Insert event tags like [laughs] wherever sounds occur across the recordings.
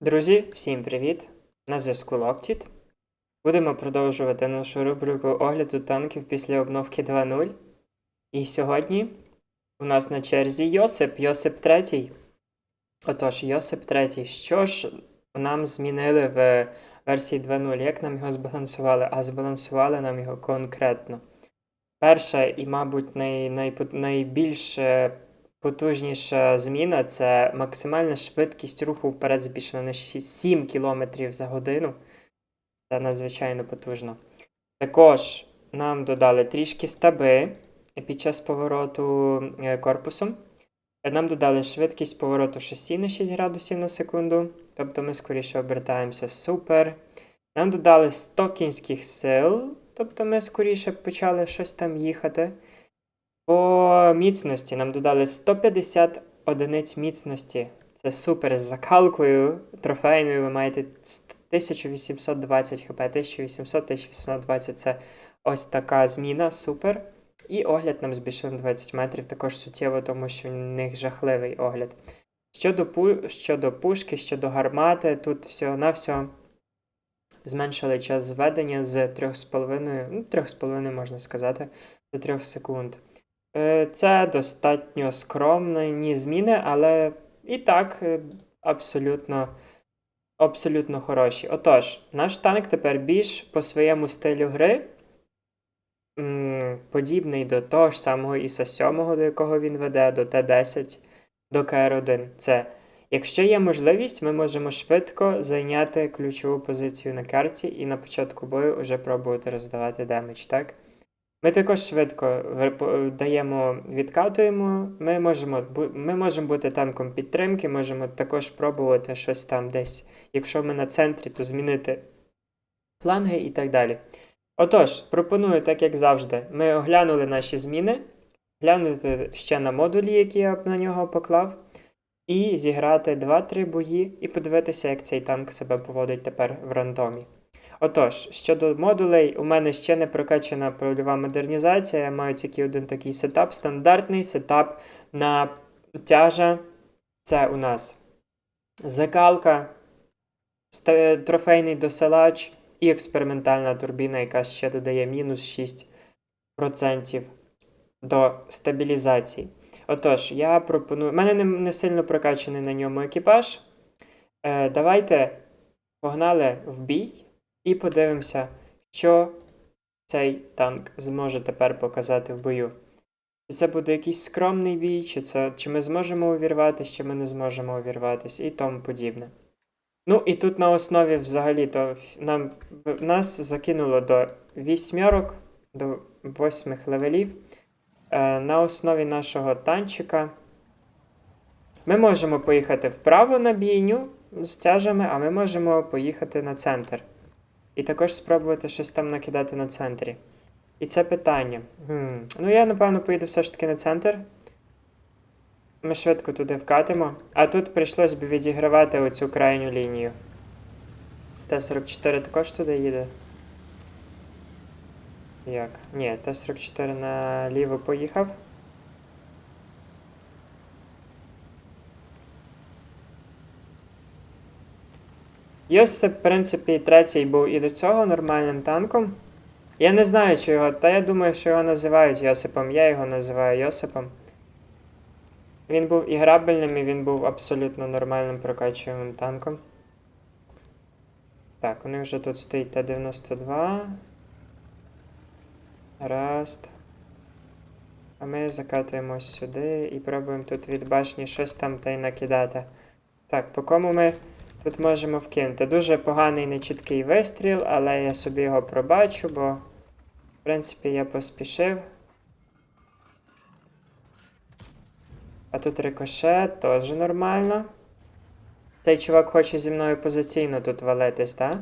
Друзі, всім привіт! На зв'язку Локтіт. Будемо продовжувати нашу рубрику огляду танків після обновки 2.0. І сьогодні у нас на черзі Йосип, Йосип 3. Отож, Йосип 3. Що ж нам змінили в версії 2.0? Як нам його збалансували? А збалансували нам його конкретно. Перша і, мабуть, най, найпо- найбільш е, потужніша зміна це максимальна швидкість руху вперед збільшена на 7 км за годину. Це надзвичайно потужно. Також нам додали трішки стаби під час повороту е, корпусом. Нам додали швидкість повороту шасі на 6 градусів на секунду, тобто ми скоріше обертаємося супер. Нам додали 100 кінських сил, тобто ми скоріше почали щось там їхати. По міцності нам додали 150 одиниць міцності. Це супер з закалкою трофейною. Ви маєте 1820 хп, 1800-1820 це ось така зміна, супер. І огляд нам збільшив на 20 метрів, також суттєво, тому що в них жахливий огляд. Щодо, пу... щодо пушки, щодо гармати, тут всього-навсього зменшили час зведення з 3,5, ну 3,5 можна сказати, до 3 секунд. Е, Це достатньо скромні зміни, але і так е, абсолютно, абсолютно хороші. Отож, наш танк тепер більш по своєму стилю гри подібний до того ж самого Іса 7, до якого він веде, до Т-10, до КР-1. Це якщо є можливість, ми можемо швидко зайняти ключову позицію на карті і на початку бою вже пробувати роздавати демедж, так? Ми також швидко даємо, відкатуємо. Ми можемо, ми можемо бути танком підтримки, можемо також пробувати щось там десь. Якщо ми на центрі, то змінити фланги і так далі. Отож, пропоную, так як завжди, ми оглянули наші зміни, глянути ще на модулі, які я на нього поклав, і зіграти 2-3 бої і подивитися, як цей танк себе поводить тепер в рандомі. Отож, щодо модулей, у мене ще не прокачана польова модернізація. Я маю тільки один такий сетап, стандартний сетап на тяжа. Це у нас закалка, трофейний досилач і експериментальна турбіна, яка ще додає мінус 6% до стабілізації. Отож, я пропоную. У мене не, не сильно прокачаний на ньому екіпаж. Е, давайте погнали в бій. І подивимося, що цей танк зможе тепер показати в бою. Чи це буде якийсь скромний бій, чи, це, чи ми зможемо увірватися, чи ми не зможемо увірватися, і тому подібне. Ну, і тут на основі взагалі-то нам, нас закинуло до вісьмерок, до восьмих левелів. Е, на основі нашого танчика. Ми можемо поїхати вправо на бійню з тяжами, а ми можемо поїхати на центр. І також спробувати щось там накидати на центрі. І це питання. Гм. Ну, я, напевно, поїду все ж таки на центр. Ми швидко туди вкатимо. А тут прийшлось би відігравати оцю крайню лінію. Т-44 також туди їде. Як? Ні, Т-44 наліво поїхав. Йосип, в принципі, третій був і до цього нормальним танком. Я не знаю, чи його, та я думаю, що його називають Йосипом. Я його називаю Йосипом. Він був і грабельним, і він був абсолютно нормальним прокачуємим танком. Так, вони вже тут стоїть Т-92. Раст. А ми закатуємось сюди і пробуємо тут від башні щось там та й накидати. Так, по кому ми тут можемо вкинути? Дуже поганий нечіткий вистріл, але я собі його пробачу, бо, в принципі, я поспішив. А тут рикошет, теж нормально. Цей чувак хоче зі мною позиційно тут валитись, так?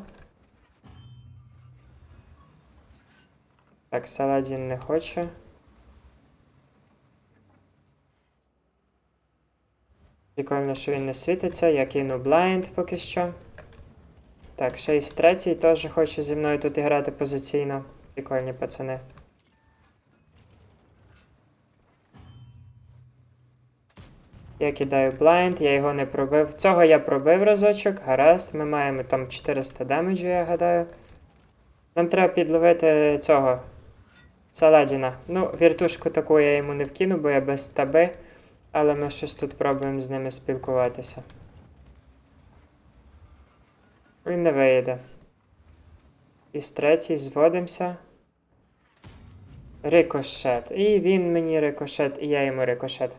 Так, Саладін не хоче. Прикольно, що він не світиться. Я кину блайнд поки що. Так, ще й з третій теж хоче зі мною тут грати позиційно. Прикольні пацани. Я кидаю блайнд, я його не пробив. Цього я пробив разочок, гаразд. Ми маємо там 400 демеджу, я гадаю. Нам треба підловити цього. Саладіна. Ну, віртушку таку я йому не вкину, бо я без стаби. Але ми щось тут пробуємо з ними спілкуватися. Він не виїде. Із третій зводимося. Рикошет. І він мені рикошет, і я йому рикошет.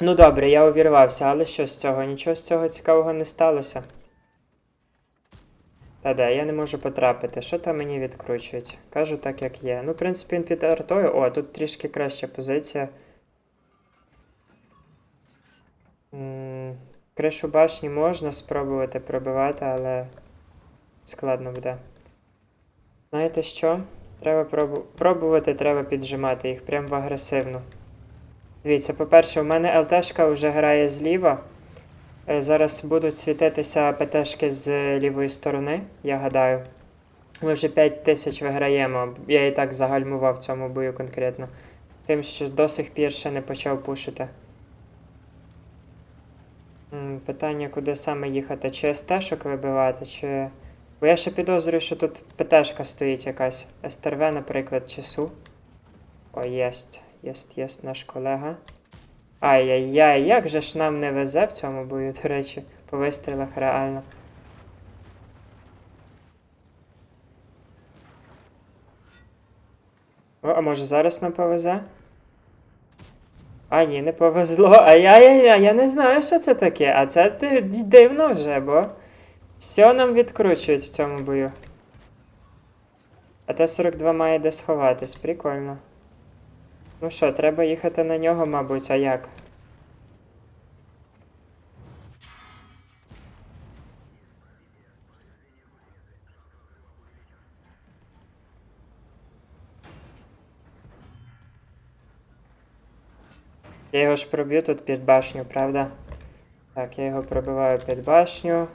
Ну добре, я увірвався, але що з цього? Нічого з цього цікавого не сталося. Та де, я не можу потрапити. Що там мені відкручують? Кажу так, як є. Ну, в принципі, він під артою. О, тут трішки краща позиція. М, Кришу башні можна спробувати пробивати, але складно буде. Знаєте що? Треба пробу... пробувати, треба піджимати їх прям в агресивну. Дивіться, по-перше, у мене ЛТшка вже грає зліва. Е, Зараз будуть світитися ПТшки з лівої сторони, я гадаю. Ми вже 5 тисяч виграємо. Я і так загальмував в цьому бою конкретно. Тим, що до сих пір ще не почав пушити. Питання, куди саме їхати? Чи СТ-шок вибивати, чи. Бо я ще підозрюю, що тут ПТшка стоїть якась. СТРВ, наприклад, чи СУ. О, єсть. Єсть, єсть наш колега. Ай-яй-яй, як же ж нам не везе в цьому бою, до речі, по вистрілах реально. О, а може зараз нам повезе? А, ні, не повезло. А я, я, я, не знаю, що це таке. А це дивно вже, бо все нам відкручують в цьому бою. А Т-42 має де сховатись, прикольно. Ну що, треба їхати на нього, мабуть, а як? Я його ж проб'ю тут під башню, правда? Так, я його пробиваю під башню.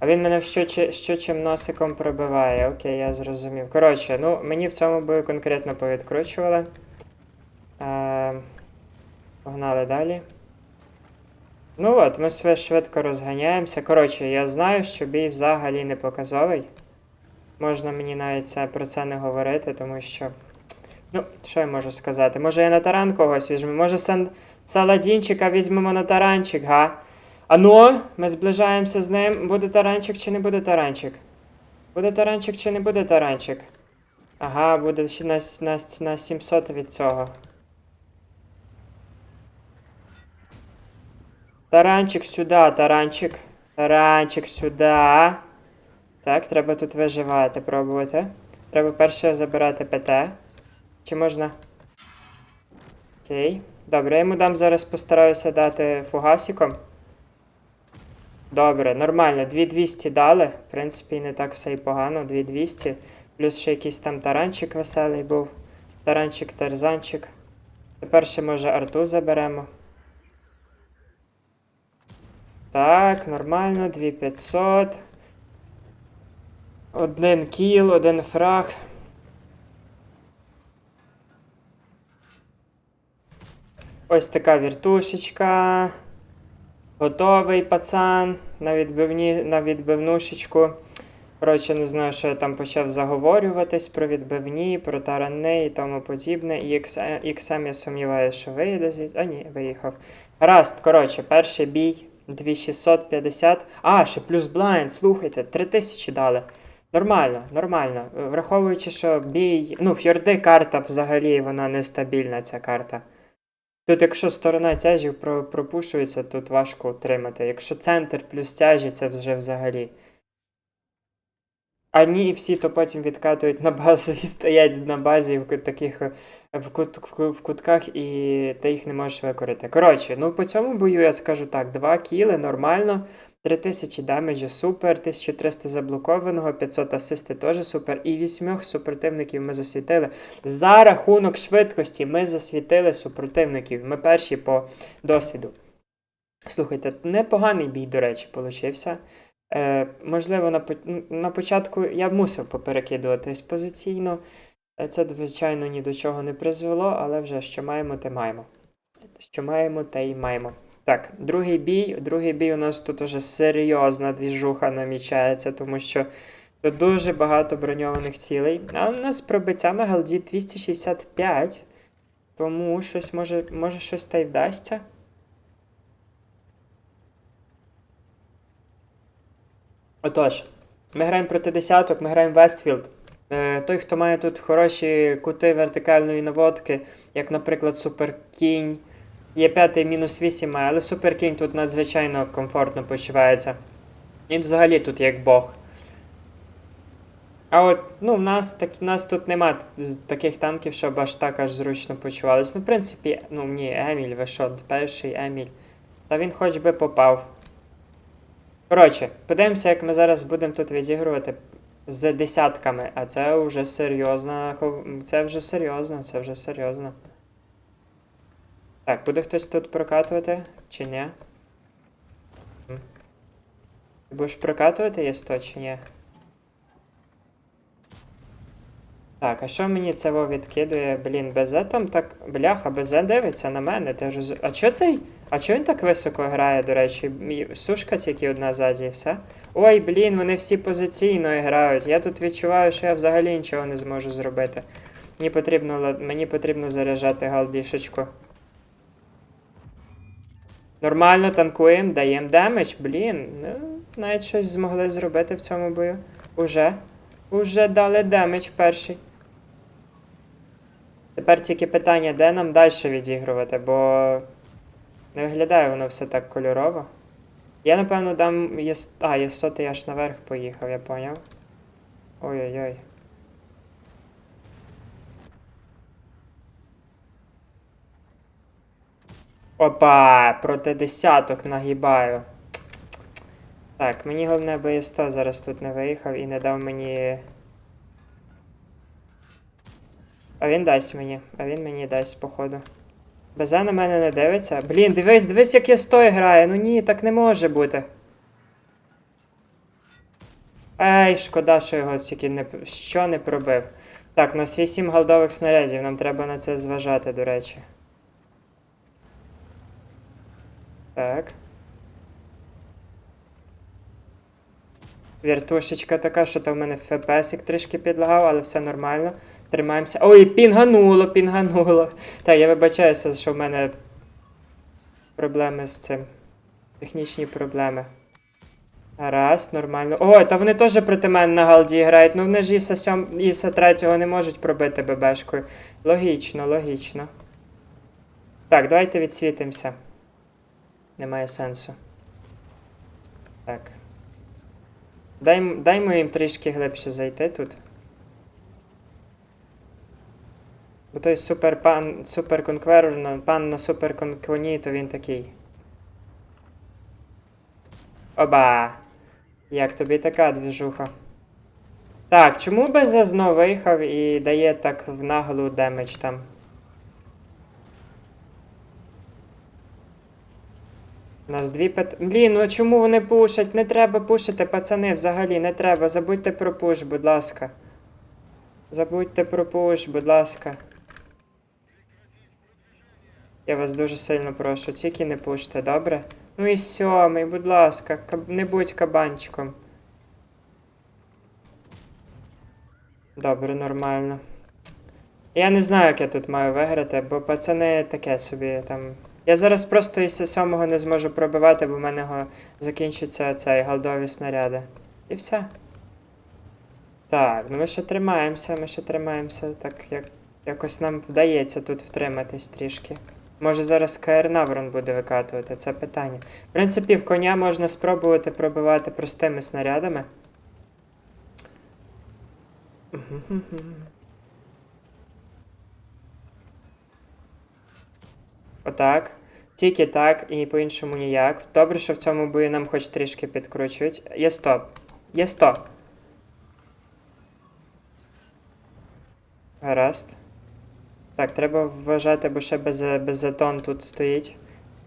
А він мене що, що чим носиком пробиває. Окей, я зрозумів. Коротше, ну мені в цьому бою конкретно повідкручували. Е, погнали далі. Ну от, ми швид- швидко розганяємося. Коротше, я знаю, що бій взагалі не показовий. Можна мені навіть це, про це не говорити, тому що. Ну, що я можу сказати? Може я на таран когось візьму? Може сан... Саладінчика візьмемо на таранчик, га? А ну, ми зближаємося з ним. Буде таранчик чи не буде таранчик? Буде таранчик чи не буде таранчик? Ага, буде ще на, на, на 700 від цього. Таранчик сюди, таранчик. Таранчик сюди. Так, треба тут виживати, пробувати. Треба перше забирати ПТ. Чи можна? Окей. Добре, я йому дам зараз постараюся дати фугасиком. Добре, нормально. 2200 дали. В принципі, не так все і погано. 2200. Плюс ще якийсь там таранчик веселий був. Таранчик, тарзанчик. Тепер ще може арту заберемо. Так, нормально, 2500. Один кіл, один фраг. Ось така віртушечка. Готовий пацан на, відбивні, на відбивнушечку. Коротше, не знаю, що я там почав заговорюватись про відбивні, про тарани і тому подібне. І XM, XM я сумніваюся, що виїде звідси. А ні, виїхав. Гаразд, коротше, перший бій 2650. А, ще плюс блайнд, слухайте, 3000 дали. Нормально, нормально. Враховуючи, що бій. Ну, фьорди карта взагалі вона нестабільна, ця карта. Тут, якщо сторона тяжів пропушується, тут важко утримати. Якщо центр плюс тяжі, це вже взагалі. А ні, і всі то потім відкатують на базу і стоять на базі в таких в, кут, в, кутках, і ти їх не можеш викорити. Коротше, ну по цьому бою я скажу так: 2 кіли, нормально. 3000 демеджі супер, 1300 заблокованого, 500 асисти теж супер. І вісьмох супротивників ми засвітили. За рахунок швидкості ми засвітили супротивників. Ми перші по досвіду. Слухайте, непоганий бій, до речі, получився. Е, можливо, на, на початку я мусив поперекидуватись позиційно. Е, Це, звичайно, ні до чого не призвело, але вже що маємо, те маємо. Що маємо, те й маємо. Так, другий бій. Другий бій у нас тут уже серйозна двіжуха намічається, тому що тут дуже багато броньованих цілей. А у нас пробиття на галді 265. Тому щось може, може щось та й вдасться. Отож, ми граємо проти десяток, ми граємо Вестфілд. Той, хто має тут хороші кути вертикальної наводки, як, наприклад, Суперкінь. Є п'ятий мінус 8, але Суперкінь тут надзвичайно комфортно почувається. Він взагалі тут як Бог. А от, ну, в нас, так, в нас тут нема таких танків, щоб аж так аж зручно почувались. Ну, в принципі, ну ні, Еміль, ви що, перший Еміль. Та він хоч би попав. Коротше, подивимося, як ми зараз будемо тут відігрувати з десятками, а це вже серйозно. Це вже серйозно, це вже серйозно. Так, буде хтось тут прокатувати чи ні? Ти будеш прокатувати є 100 чи ні? Так, а що мені це во відкидує? Блін, БЗ там так. Бляха, БЗ дивиться на мене. Ти роз... А чо цей? А чо він так високо грає, до речі? Сушка тільки одна ззаді і все. Ой, блін, вони всі позиційно грають. Я тут відчуваю, що я взагалі нічого не зможу зробити. Мені потрібно, мені потрібно заряджати галдішечку. Нормально танкуємо, даємо демедж, блін. Ну, навіть щось змогли зробити в цьому бою. Уже. Уже дали демедж перший. Тепер тільки питання, де нам далі відігрувати, бо не виглядає воно все так кольорово. Я, напевно, дам. А, є сотий аж наверх поїхав, я поняв. Ой-ой-ой. Опа! Проти десяток нагибаю. Так, мені головне, 100 зараз тут не виїхав і не дав мені. А він дасть мені. А він мені дасть, походу. Безе на мене не дивиться. Блін, дивись, дивись, як я стой грає. Ну ні, так не може бути. Ей, шкода, що його тільки не що не пробив. Так, у нас 8 голдових снарядів, нам треба на це зважати, до речі. Так. Віртушечка така, що то в мене ФПСик трішки підлагав, але все нормально. Тримаємося. Ой, пінгануло, пінгануло. Так, я вибачаюся, що в мене проблеми з цим. Технічні проблеми. Раз, нормально. Ой, та вони теж проти мене на галді грають. Ну вони ж Іса, сьом... Іса третього не можуть пробити ББшкою. Логічно, логічно. Так, давайте відсвітимося. Немає сенсу. Так. Дай, даймо їм трішки глибше зайти тут. Бо той супер пан, супер конкверор, пан на супер кон- коні, то він такий. Оба! Як тобі така двіжуха? Так, чому БЗ знов виїхав і дає так в наглу демедж там? У нас дві пет... Блін, ну чому вони пушать? Не треба пушити, пацани, взагалі не треба. Забудьте про пуш, будь ласка. Забудьте про пуш, будь ласка. Я вас дуже сильно прошу, тільки не пуште, добре? Ну і сьомий, будь ласка, не будь кабанчиком. Добре, нормально. Я не знаю, як я тут маю виграти, бо пацани таке собі там. Я зараз просто із сьомого не зможу пробивати, бо в мене закінчаться цей голдові снаряди. І все. Так, ну ми ще тримаємося, ми ще тримаємося, так як якось нам вдається тут втриматись трішки. Може зараз КР Наврон буде викатувати, це питання. В принципі, в коня можна спробувати пробивати простими снарядами. Отак. Тільки так і по-іншому ніяк. Добре, що в цьому бою нам хоч трішки підкручують. Є 100. Є 100. Гаразд. Так, треба вважати, бо ще без, беззатон тут стоїть.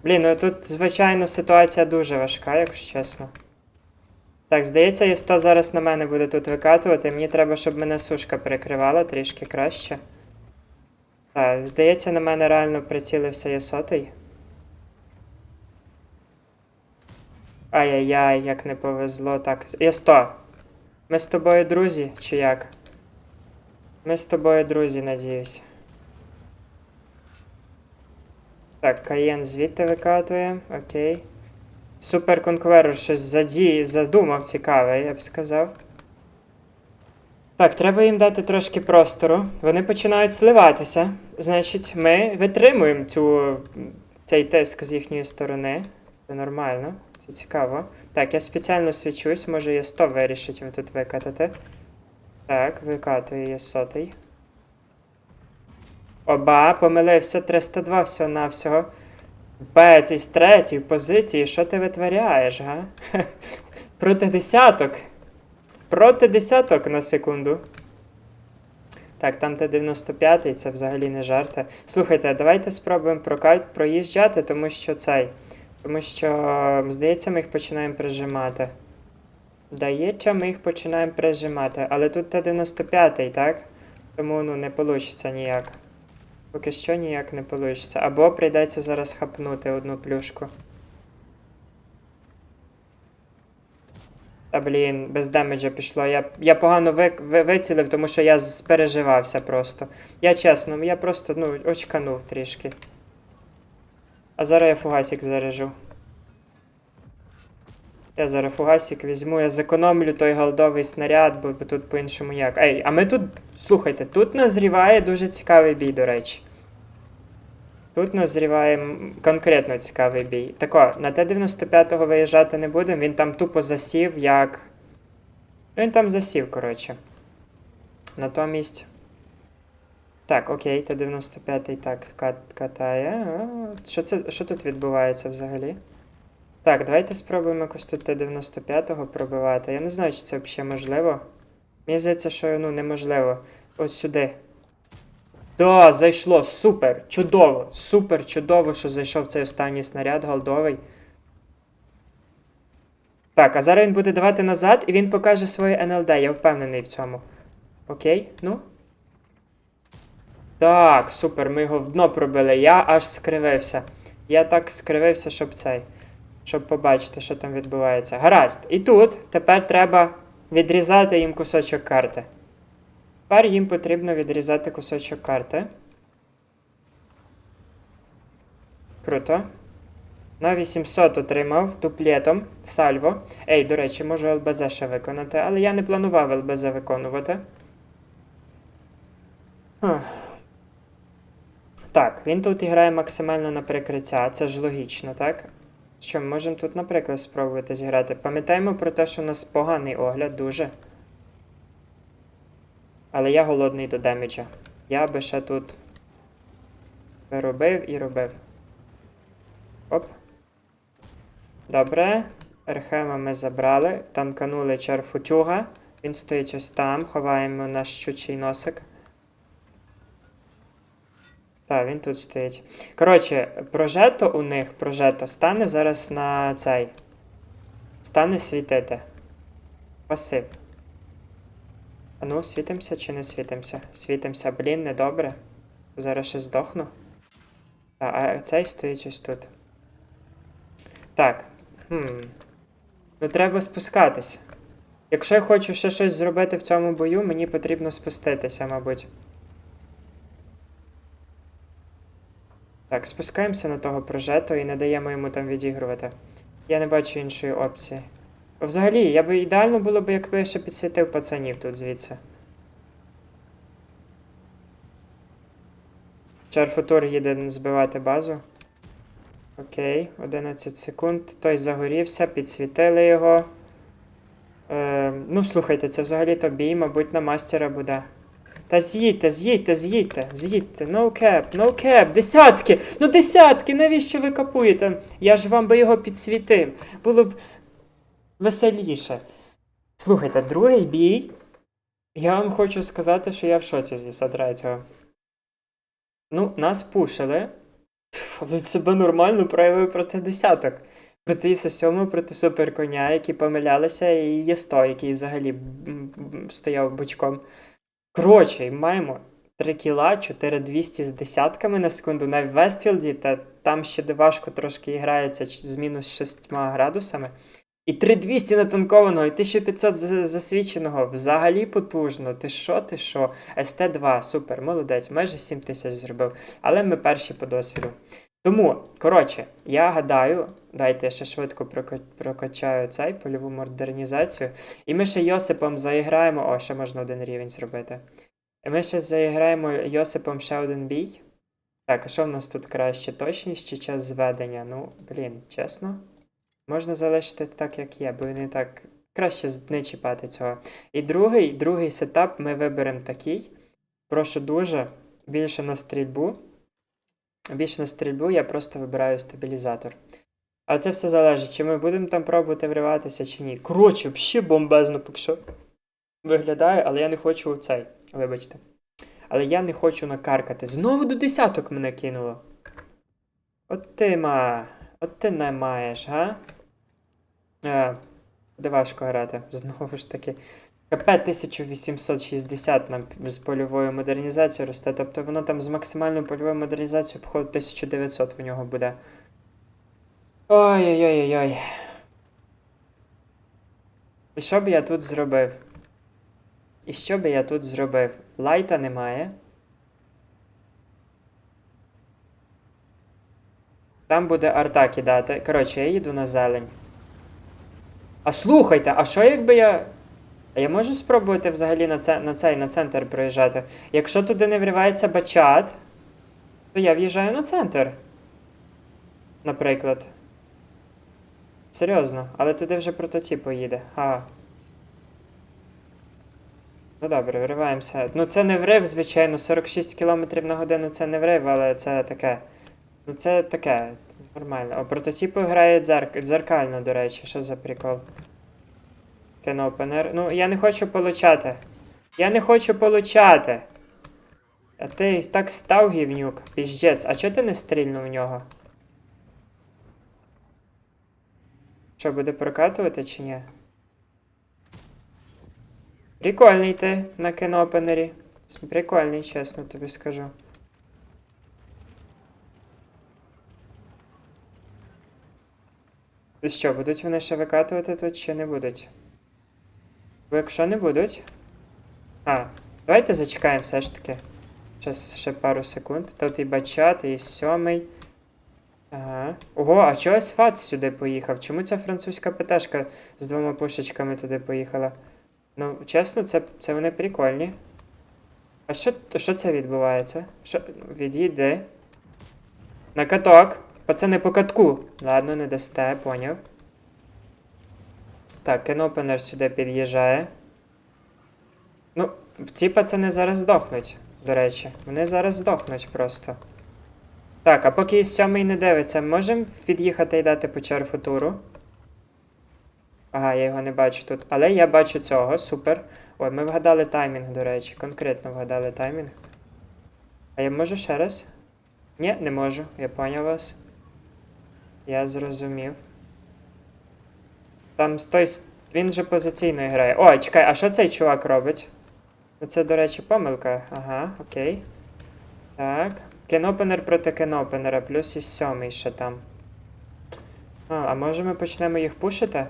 Блін, ну тут, звичайно, ситуація дуже важка, якщо чесно. Так, здається, Є100 зараз на мене буде тут викатувати. Мені треба, щоб мене сушка перекривала трішки краще. Так, здається, на мене реально прицілився Є100. Ай-яй-яй, як не повезло. Так, Є100. Ми з тобою друзі, чи як? Ми з тобою друзі, надіюсь. Так, Каєн звідти викатує, окей. Супер Конкверор щось заді... задумав цікаве, я б сказав. Так, треба їм дати трошки простору. Вони починають сливатися. Значить, ми витримуємо цю... цей тиск з їхньої сторони. Це нормально, це цікаво. Так, я спеціально свічусь, може є 100 вирішить ви тут викатати. Так, викатує є сотий. Оба, помилився 302 всього навсього. Бець із третій позиції, що ти витворяєш, га? [laughs] Проти десяток. Проти десяток на секунду. Так, там Т-95, це взагалі не жарти. Слухайте, давайте спробуємо проїжджати, тому що цей. Тому що, здається, ми їх починаємо прижимати. Здається, ми їх починаємо прижимати. Але тут Т-95, так? Тому ну не вийде ніяк. Поки що ніяк не вийде. Або прийдеться зараз хапнути одну плюшку. Та блін, без демеджа пішло. Я, я погано ви, ви, вицілив, тому що я спереживався просто. Я чесно, я просто ну, очканув трішки. А зараз я фугасик заряжу. Я зараз фугасик візьму, я зекономлю той голдовий снаряд, бо, бо тут по-іншому як. Ей, а ми тут. Слухайте, тут назріває дуже цікавий бій, до речі. Тут назріває конкретно цікавий бій. Тако, на Т-95 виїжджати не будемо, він там тупо засів, як. Він там засів, коротше. Натомість. Так, окей, Т-95 так кат- катає. А, Що, це, що тут відбувається взагалі? Так, давайте спробуємо якось тут Т-95 пробивати. Я не знаю, чи це взагалі можливо. Мені здається, що ну, неможливо. Ось сюди. Да, зайшло. Супер! Чудово! Супер чудово, що зайшов цей останній снаряд голдовий. Так, а зараз він буде давати назад і він покаже своє НЛД, я впевнений в цьому. Окей, ну. Так, супер, ми його в дно пробили. Я аж скривився. Я так скривився, щоб цей. Щоб побачити, що там відбувається. Гаразд. І тут тепер треба відрізати їм кусочок карти. Тепер їм потрібно відрізати кусочок карти. Круто. На 800 отримав дуплетом. Сальво. Ей, до речі, можу ЛБЗ ще виконати, але я не планував ЛБЗ виконувати. Ах. Так, він тут грає максимально на прикриття, це ж логічно, так? Що, можемо тут, наприклад, спробувати зіграти. Пам'ятаємо про те, що у нас поганий огляд дуже. Але я голодний до демеджа. Я би ще тут робив і робив. Оп. Добре. Ерхема ми забрали. Танканули черфутюга. Він стоїть ось там. Ховаємо наш щучий носик. Так, він тут стоїть. Коротше, прожето у них, прожето, стане зараз на цей. Стане світити. Пасив. А ну, світимося чи не світимося? Світимося, блін, недобре. Зараз ще здохну. А, а цей стоїть ось тут. Так. Хм. Ну треба спускатись. Якщо я хочу ще щось зробити в цьому бою, мені потрібно спуститися, мабуть. Так, спускаємося на того прожету і не даємо йому там відігрувати. Я не бачу іншої опції. Взагалі, я би ідеально було б, якби я ще підсвітив пацанів тут звідси. Чарфутур їде збивати базу. Окей, 11 секунд. Той загорівся, підсвітили його. Е, ну, слухайте, це взагалі-то бій, мабуть, на мастера буде. Та з'їдьте, з'їдьте, з'їдьте, з'їдьте. No cap, no cap, десятки! Ну десятки, навіщо ви капуєте? Я ж вам би його підсвітив. Було б веселіше. Слухайте, другий бій. Я вам хочу сказати, що я в шоці зі третього. Ну, нас пушили. Він себе нормально проявив проти десяток. Проти Іса 7, проти суперконя, які помилялися, і є 100, який взагалі стояв бочком. Коротше, маємо 3 кіла, 4200 з десятками на секунду на Вестфілді, та там ще де важко трошки грається з мінус 6 градусами. І 3200 натанкованого, і 1500 засвіченого. Взагалі потужно. Ти що, ти що? СТ2, супер, молодець, майже 7000 зробив. Але ми перші по досвіду. Тому, коротше, я гадаю, дайте я ще швидко прокачаю цей польову модернізацію. І ми ще Йосипом заіграємо. О, ще можна один рівень зробити. І ми ще заіграємо Йосипом ще один бій. Так, а що в нас тут краще? Точність чи час зведення? Ну, блін, чесно. Можна залишити так, як є, бо не так. Краще не чіпати цього. І другий, другий сетап ми виберемо такий. Прошу дуже. Більше на стрільбу. Більше на стрільбу я просто вибираю стабілізатор. А це все залежить, чи ми будемо там пробувати вриватися, чи ні. Коротше, взагалі бомбезно поки що виглядає, але я не хочу цей. Вибачте. Але я не хочу накаркати. Знову до десяток мене кинуло. От ти ма. От ти не маєш, га? Е, де важко грати. Знову ж таки. КП 1860 нам з польовою модернізацією росте. Тобто воно там з максимальною польовою модернізацією, походу, 1900 в нього буде. Ой-ой-ой-ой. І що б я тут зробив? І що би я тут зробив? Лайта немає. Там буде арта кидати. Коротше, я їду на зелень. А слухайте, а що якби я. А я можу спробувати взагалі на, це, на цей на центр проїжджати? Якщо туди не вривається бачат, то я в'їжджаю на центр. Наприклад. Серйозно, але туди вже прототип поїде. А. Ну добре, вириваємося. Ну це не врив, звичайно, 46 км на годину це не врив, але це таке. Ну це таке. Нормально. А прототипи грає дзерк... дзеркально, до речі, що за прикол? Кенопенер. Ну, я не хочу получати. Я не хочу получати. А ти так став гівнюк. Піздець, а чого ти не стрільнув в нього? Що, буде прокатувати чи ні? Прикольний ти на кінопенері. Прикольний, чесно тобі скажу. Що, будуть вони ще викатувати тут чи не будуть? Бо якщо не будуть. А, давайте зачекаємо все ж таки. Щас ще пару секунд. Тут і бачат, і сьомий. Ага. Ого, а чого Фац сюди поїхав? Чому ця французька ПТшка з двома пушечками туди поїхала? Ну, чесно, це, це вони прикольні. А що, що це відбувається? Що, відійди. На каток. Пацани по катку. Ладно, не дасте, поняв. Так, кенопенер сюди під'їжджає. Ну, ці пацани зараз здохнуть, до речі. Вони зараз здохнуть просто. Так, а поки сьомий не дивиться, можемо під'їхати і дати по черфу туру? Ага, я його не бачу тут. Але я бачу цього, супер. Ой, ми вгадали таймінг, до речі. Конкретно вгадали таймінг. А я можу ще раз? Ні, не можу. Я поняв вас. Я зрозумів. Там з той. с- Він же позиційно грає. О, чекай, а що цей чувак робить? Це, до речі, помилка. Ага, окей. Так. Кенопенер проти кенопенера, плюс і сьомий ще там. А, а може ми почнемо їх пушити?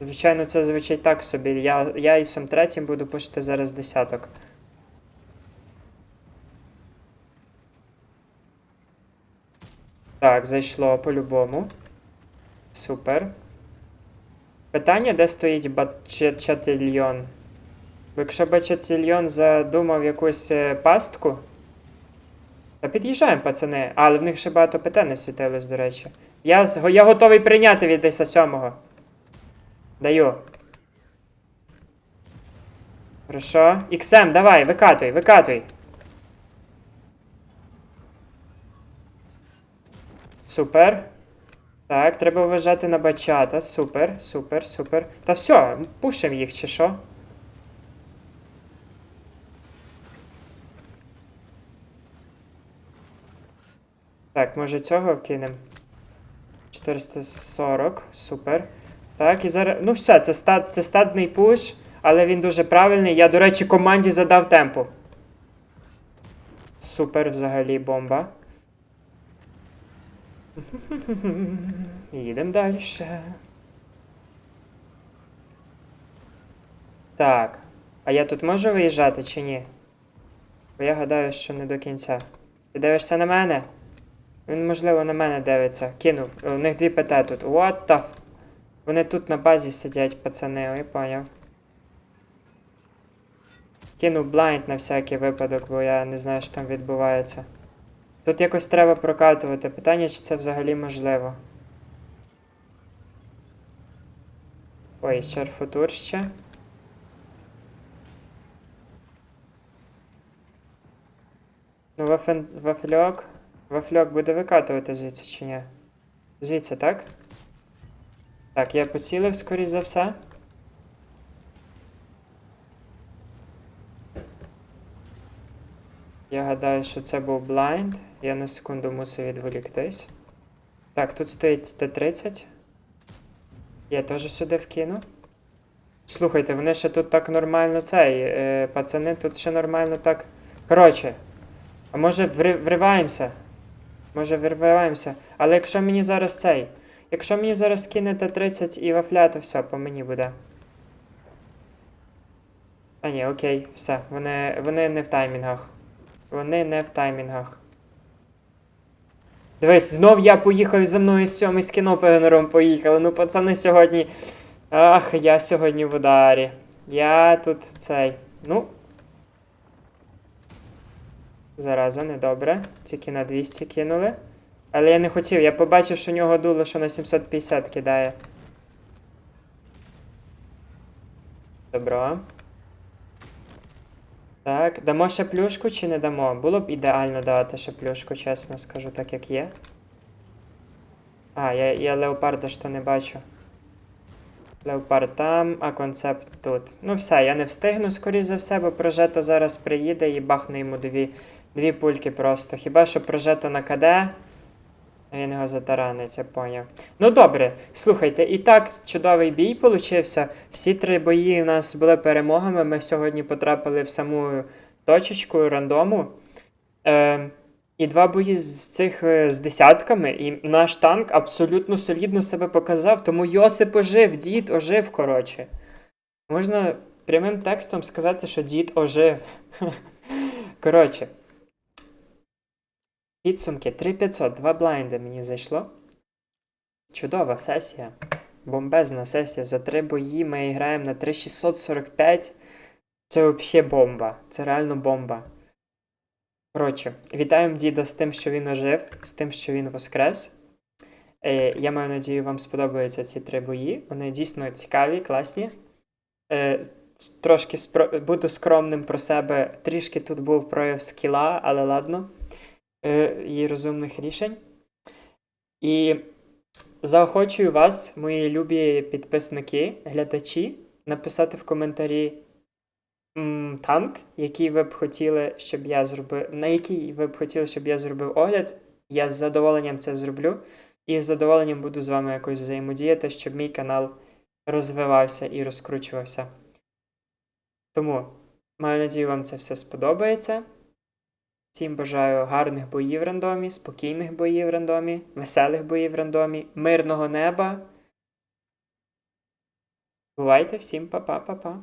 Звичайно, це звучить так собі. Я, я і сом третім буду пушити зараз десяток. Так, зайшло по-любому. Супер. Питання, де стоїть бачатильйон? Бо якщо бачатильйон задумав якусь е, пастку. Та під'їжджаємо, пацани. Але в них ще багато ПТ не світилось, до речі. Я, я готовий прийняти від Іса 7. Даю. Хорошо. XM, давай, викатуй, викатуй. Супер. Так, треба вважати на бачата. Супер, супер, супер. Та все, пушимо їх чи що? Так, може цього кинемо? 440, супер. Так, і зараз. Ну все, це, стат, це статний пуш, але він дуже правильний. Я, до речі, команді задав темпу. Супер взагалі бомба. [laughs] Їдемо далі. Так. А я тут можу виїжджати чи ні? Бо я гадаю, що не до кінця. Ти дивишся на мене? Він, можливо, на мене дивиться. Кинув. У них дві ПТ тут. What the f... Вони тут на базі сидять, пацани, я поняв. Кинув блайнд на всякий випадок, бо я не знаю, що там відбувається. Тут якось треба прокатувати. Питання, чи це взагалі можливо. Ой, ще футур ще. Ну, вафен... вафльок. Вафльок буде викатувати звідси чи ні? Звідси, так? Так, я поцілив, скоріш за все. Я гадаю, що це був блайнд. Я на секунду мусив відволіктись. Так, тут стоїть Т-30. Я теж сюди вкину. Слухайте, вони ще тут так нормально цей. Е, пацани тут ще нормально так. Коротше. А може вриваємося? Може вриваємося. Але якщо мені зараз цей. Якщо мені зараз кине Т-30 і вафля, то все, по мені буде. А ні, окей, все. Вони, вони не в таймінгах. Вони не в таймінгах. Дивись, знов я поїхав за мною сьомий з кінопенером поїхали. Ну, пацани сьогодні. Ах, я сьогодні в ударі. Я тут цей. Ну. Зараза, недобре. Тільки на 200 кинули. Але я не хотів, я побачив, що у нього дуло, що на 750 кидає. Добро. Так, дамо ще плюшку чи не дамо? Було б ідеально давати ще плюшку, чесно скажу, так як є. А, я, я леопарда що не бачу. Леопард там, а концепт тут. Ну все, я не встигну, скоріш за все, бо прожето зараз приїде і бахне йому дві, дві пульки просто. Хіба що прожето на КД, він його затаранить, я поняв. Ну добре, слухайте, і так чудовий бій получився. Всі три бої у нас були перемогами. Ми сьогодні потрапили в саму точечку рандому. Е, і два бої з цих е, з десятками, і наш танк абсолютно солідно себе показав, тому Йосип ожив, дід ожив, коротше. Можна прямим текстом сказати, що дід ожив. [laughs] Коротше. Підсумки 3500, два блайнди мені зайшло. Чудова сесія. Бомбезна сесія. За три бої ми граємо на 3645. Це взагалі бомба. Це реально бомба. Коротше, вітаємо діда з тим, що він ожив, з тим, що він воскрес. Е, я маю надію, вам сподобаються ці три бої. Вони дійсно цікаві, класні. Е, трошки спро... буду скромним про себе. Трішки тут був прояв скіла, але ладно. Е, і розумних рішень. І заохочую вас, мої любі підписники, глядачі, написати в коментарі м, танк, який ви б хотіли, щоб я зробив, на який ви б хотіли, щоб я зробив огляд. Я з задоволенням це зроблю. І з задоволенням буду з вами якось взаємодіяти, щоб мій канал розвивався і розкручувався. Тому маю надію, вам це все сподобається. Всім бажаю гарних боїв в рандомі, спокійних боїв в рандомі, веселих боїв в рандомі, мирного неба. Бувайте всім па-па-па-па.